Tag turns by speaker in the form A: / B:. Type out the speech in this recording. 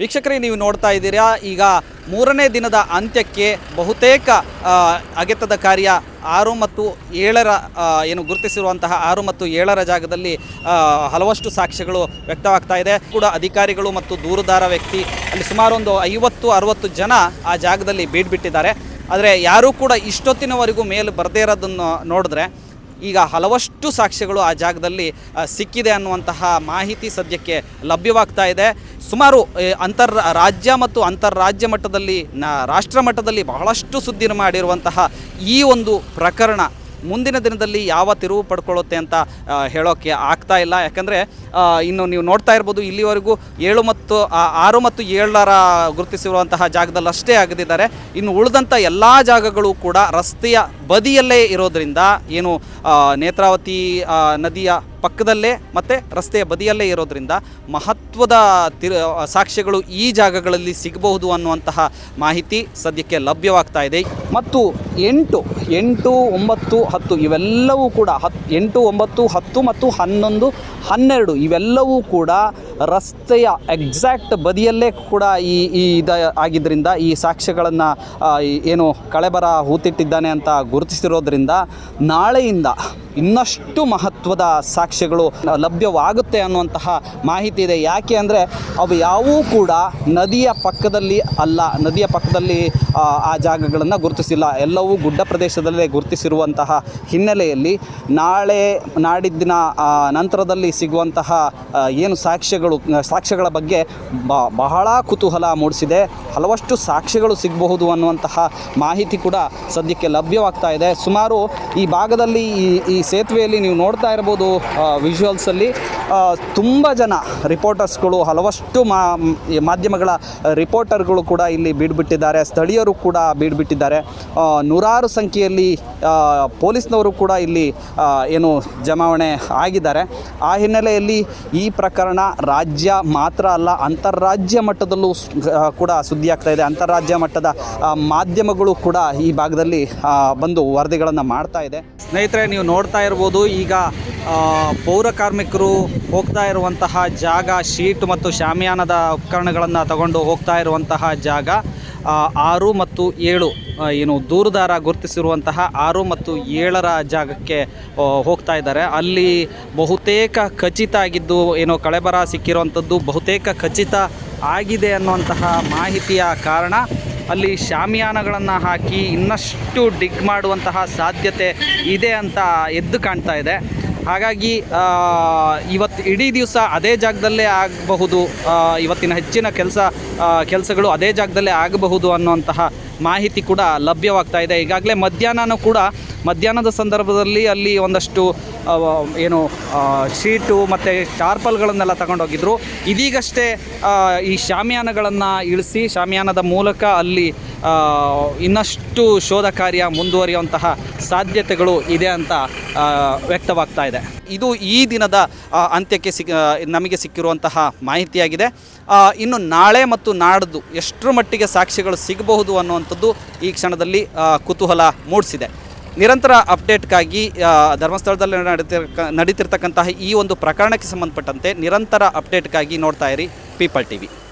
A: ವೀಕ್ಷಕರೇ, ನೀವು ನೋಡ್ತಾ ಇದ್ದೀರಾ, ಈಗ ಮೂರನೇ ದಿನದ ಅಂತ್ಯಕ್ಕೆ ಬಹುತೇಕ ಅಗೆತದ ಕಾರ್ಯ ಆರು ಮತ್ತು ಏಳರ ಏನು ಗುರುತಿಸಿರುವಂತಹ ಆರು ಮತ್ತು ಏಳರ ಜಾಗದಲ್ಲಿ ಹಲವಷ್ಟು ಸಾಕ್ಷ್ಯಗಳು ವ್ಯಕ್ತವಾಗ್ತಾ ಇದೆ. ಕೂಡ ಅಧಿಕಾರಿಗಳು ಮತ್ತು ದೂರುದಾರ ವ್ಯಕ್ತಿ, ಅಲ್ಲಿ ಸುಮಾರು ಒಂದು ಐವತ್ತು, ಅರವತ್ತು ಜನ ಆ ಜಾಗದಲ್ಲಿ ಬೀಡ್ಬಿಟ್ಟಿದ್ದಾರೆ. ಆದರೆ ಯಾರೂ ಕೂಡ ಇಷ್ಟೊತ್ತಿನವರೆಗೂ ಮೇಲೆ ಬರದೇ ಇರೋದನ್ನು ನೋಡಿದ್ರೆ ಈಗ ಹಲವಷ್ಟು ಸಾಕ್ಷ್ಯಗಳು ಆ ಜಾಗದಲ್ಲಿ ಸಿಕ್ಕಿದೆ ಅನ್ನುವಂತಹ ಮಾಹಿತಿ ಸದ್ಯಕ್ಕೆ ಲಭ್ಯವಾಗ್ತಾ ಇದೆ. ಸುಮಾರು ಅಂತರ್ ರಾಜ್ಯ ಮತ್ತು ಅಂತಾರಾಜ್ಯ ಮಟ್ಟದಲ್ಲಿ ರಾಷ್ಟ್ರ ಮಟ್ಟದಲ್ಲಿ ಬಹಳಷ್ಟು ಸುದ್ದಿ ಮಾಡಿರುವಂತಹ ಈ ಒಂದು ಪ್ರಕರಣ ಮುಂದಿನ ದಿನದಲ್ಲಿ ಯಾವ ತಿರುವು ಪಡ್ಕೊಳ್ಳುತ್ತೆ ಅಂತ ಹೇಳೋಕ್ಕೆ ಆಗ್ತಾ ಇಲ್ಲ. ಯಾಕಂದರೆ ಇನ್ನು ನೀವು ನೋಡ್ತಾ ಇರ್ಬೋದು, ಇಲ್ಲಿವರೆಗೂ ಏಳು ಮತ್ತು ಆರು ಮತ್ತು ಏಳರ ಗುರುತಿಸಿರುವಂತಹ ಜಾಗದಲ್ಲಿ ಅಷ್ಟೇ ಆಗದಿದ್ದಾರೆ ಇನ್ನು ಉಳಿದಂಥ ಎಲ್ಲ ಜಾಗಗಳು ಕೂಡ ರಸ್ತೆಯ ಬದಿಯಲ್ಲೇ ಇರೋದ್ರಿಂದ ಏನು ನೇತ್ರಾವತಿ ನದಿಯ ಪಕ್ಕದಲ್ಲೇ ಮತ್ತು ರಸ್ತೆಯ ಬದಿಯಲ್ಲೇ ಇರೋದ್ರಿಂದ ಮಹತ್ವದ ತಿರು ಸಾಕ್ಷ್ಯಗಳು ಈ ಜಾಗಗಳಲ್ಲಿ ಸಿಗಬಹುದು ಅನ್ನುವಂತಹ ಮಾಹಿತಿ ಸದ್ಯಕ್ಕೆ ಲಭ್ಯವಾಗ್ತಾ ಇದೆ. ಮತ್ತು ಎಂಟು ಎಂಟು, ಒಂಬತ್ತು, ಹತ್ತು ಇವೆಲ್ಲವೂ ಕೂಡ ಹತ್ತು ಎಂಟು, ಒಂಬತ್ತು, ಹತ್ತು ಮತ್ತು ಹನ್ನೊಂದು, ಹನ್ನೆರಡು ಇವೆಲ್ಲವೂ ಕೂಡ ರಸ್ತೆಯ ಎಕ್ಸಾಕ್ಟ್ ಬದಿಯಲ್ಲೇ ಕೂಡ ಈ ಈ ಇದ ಆಗಿದ್ದರಿಂದ ಈ ಸಾಕ್ಷ್ಯಗಳನ್ನು ಏನು ಕಳೆಬರ ಹೂತಿಟ್ಟಿದ್ದಾನೆ ಅಂತ ಗುರುತಿಸಿರೋದ್ರಿಂದ ನಾಳೆಯಿಂದ ಇನ್ನಷ್ಟು ಮಹತ್ವದ ಸಾಕ್ಷ್ಯಗಳು ಲಭ್ಯವಾಗುತ್ತೆ ಅನ್ನುವಂತಹ ಮಾಹಿತಿ ಇದೆ. ಯಾಕೆ ಅಂದರೆ ಅವು ಯಾವೂ ಕೂಡ ನದಿಯ ಪಕ್ಕದಲ್ಲಿ ಅಲ್ಲ. ನದಿಯ ಪಕ್ಕದಲ್ಲಿ ಆ, ಜಾಗಗಳನ್ನು ಗುರುತಿಸಿಲ್ಲ. ಎಲ್ಲವೂ ಗುಡ್ಡ ಪ್ರದೇಶದಲ್ಲೇ ಗುರುತಿಸಿರುವಂತಹ ಹಿನ್ನೆಲೆಯಲ್ಲಿ ನಾಳೆ ನಾಡಿದ್ದಿನ ನಂತರದಲ್ಲಿ ಸಿಗುವಂತಹ ಏನು ಸಾಕ್ಷ್ಯಗಳು ಸಾಕ್ಷ್ಯಗಳ ಬಗ್ಗೆ ಬ, ಬಹಳ ಕುತೂಹಲ ಮೂಡಿಸಿದೆ. ಹಲವಷ್ಟು ಸಾಕ್ಷ್ಯಗಳು ಸಿಗಬಹುದು ಅನ್ನುವಂತಹ ಮಾಹಿತಿ ಕೂಡ ಸದ್ಯಕ್ಕೆ ಲಭ್ಯವಾಗ್ತಾ ಇದೆ. ಸುಮಾರು ಈ ಭಾಗದಲ್ಲಿ ಈ ಈ ಸೇತುವೆಯಲ್ಲಿ ನೀವು ನೋಡ್ತಾ ಇರ್ಬೋದು ವಿಜುವಲ್ಸಲ್ಲಿ ತುಂಬ ಜನ ರಿಪೋರ್ಟರ್ಸ್ಗಳು, ಹಲವಷ್ಟು ಮಾ ಮಾಧ್ಯಮಗಳ ರಿಪೋರ್ಟರ್ಗಳು ಕೂಡ ಇಲ್ಲಿ ಬೀಡ್ಬಿಟ್ಟಿದ್ದಾರೆ. ಸ್ಥಳೀಯರು ಕೂಡ ಬೀಡ್ಬಿಟ್ಟಿದ್ದಾರೆ. ನೂರಾರು ಸಂಖ್ಯೆಯಲ್ಲಿ ಪೊಲೀಸ್ನವರು ಕೂಡ ಇಲ್ಲಿ ಏನು ಜಮಾವಣೆ ಆಗಿದ್ದಾರೆ. ಆ ಹಿನ್ನೆಲೆಯಲ್ಲಿ ಈ ಪ್ರಕರಣ ರಾಜ್ಯ ಮಾತ್ರ ಅಲ್ಲ ಅಂತಾರಾಜ್ಯ ಮಟ್ಟದಲ್ಲೂ ಕೂಡ ಸುದ್ದಿಯಾಗ್ತಾ ಇದೆ. ಅಂತಾರಾಜ್ಯ ಮಟ್ಟದ ಮಾಧ್ಯಮಗಳು ಕೂಡ ಈ ಭಾಗದಲ್ಲಿ ಬಂದು ವರದಿಗಳನ್ನು ಮಾಡ್ತಾ ಇದೆ. ಸ್ನೇಹಿತರೆ, ನೀವು ನೋಡ್ತಾ ಇರ್ಬೋದು, ಈಗ ಪೌರ ಕಾರ್ಮಿಕರು ಹೋಗ್ತಾ ಇರುವಂತಹ ಜಾಗ, ಶೀಟ್ ಮತ್ತು ಶಾಮಿಯಾನದ ಉಪಕರಣಗಳನ್ನು ತಗೊಂಡು ಹೋಗ್ತಾ ಇರುವಂತಹ ಜಾಗ ಆರು ಮತ್ತು ಏಳು ಏನು ದೂರುದಾರ ಗುರುತಿಸಿರುವಂತಹ ಆರು ಮತ್ತು ಏಳರ ಜಾಗಕ್ಕೆ ಹೋಗ್ತಾ ಇದ್ದಾರೆ. ಅಲ್ಲಿ ಬಹುತೇಕ ಖಚಿತ ಆಗಿದ್ದು, ಏನು ಕಳೆಬರ ಸಿಕ್ಕಿರುವಂಥದ್ದು ಬಹುತೇಕ ಖಚಿತ ಆಗಿದೆ ಅನ್ನುವಂತಹ ಮಾಹಿತಿಯ ಕಾರಣ ಅಲ್ಲಿ ಶಾಮಿಯಾನಗಳನ್ನು ಹಾಕಿ ಇನ್ನಷ್ಟು ಡಿಗ್ ಮಾಡುವಂತಹ ಸಾಧ್ಯತೆ ಇದೆ ಅಂತ ಎದ್ದು ಕಾಣ್ತಾ ಇದೆ. ಹಾಗಾಗಿ ಇವತ್ತು ಇಡೀ ದಿವಸ ಅದೇ ಜಾಗದಲ್ಲೇ ಆಗಬಹುದು ಇವತ್ತಿನ ಹೆಚ್ಚಿನ ಕೆಲಸ ಕೆಲಸಗಳು ಅದೇ ಜಾಗದಲ್ಲೇ ಆಗಬಹುದು ಅನ್ನುವಂತಹ ಮಾಹಿತಿ ಕೂಡ ಲಭ್ಯವಾಗ್ತಾ ಇದೆ. ಈಗಾಗಲೇ ಮಧ್ಯಾಹ್ನನೂ ಕೂಡ, ಮಧ್ಯಾಹ್ನದ ಸಂದರ್ಭದಲ್ಲಿ ಅಲ್ಲಿ ಒಂದಷ್ಟು ಏನು ಶೀಟು ಮತ್ತು ಟಾರ್ಪಲ್ಗಳನ್ನೆಲ್ಲ ತಗೊಂಡೋಗಿದ್ರು. ಇದೀಗಷ್ಟೇ ಈ ಶಾಮಿಯಾನಗಳನ್ನು ಇಳಿಸಿ ಶಾಮಿಯಾನದ ಮೂಲಕ ಅಲ್ಲಿ ಇನ್ನಷ್ಟು ಶೋಧ ಕಾರ್ಯ ಮುಂದುವರಿಯುವಂತಹ ಸಾಧ್ಯತೆಗಳು ಇದೆ ಅಂತ ವ್ಯಕ್ತವಾಗ್ತಾ ಇದೆ. ಇದು ಈ ದಿನದ ಅಂತ್ಯಕ್ಕೆ ಸಿಕ್ ನಮಗೆ ಸಿಕ್ಕಿರುವಂತಹ ಮಾಹಿತಿಯಾಗಿದೆ. ಇನ್ನು ನಾಳೆ ಮತ್ತು ನಾಡ್ದು ಎಷ್ಟರ ಮಟ್ಟಿಗೆ ಸಾಕ್ಷಿಗಳು ಸಿಗಬಹುದು ಅನ್ನುವಂಥದ್ದು ಈ ಕ್ಷಣದಲ್ಲಿ ಕುತೂಹಲ ಮೂಡಿಸಿದೆ. ನಿರಂತರ ಅಪ್ಡೇಟ್ಗಾಗಿ ಧರ್ಮಸ್ಥಳದಲ್ಲಿ ನಡೀತಿರ್ಕ, ನಡೀತಿರ್ತಕ್ಕಂತಹ ಈ ಒಂದು ಪ್ರಕರಣಕ್ಕೆ ಸಂಬಂಧಪಟ್ಟಂತೆ ನಿರಂತರ ಅಪ್ಡೇಟ್ಗಾಗಿ ನೋಡ್ತಾ ಇರಿ ಪೀಪಲ್ ಟಿ ವಿ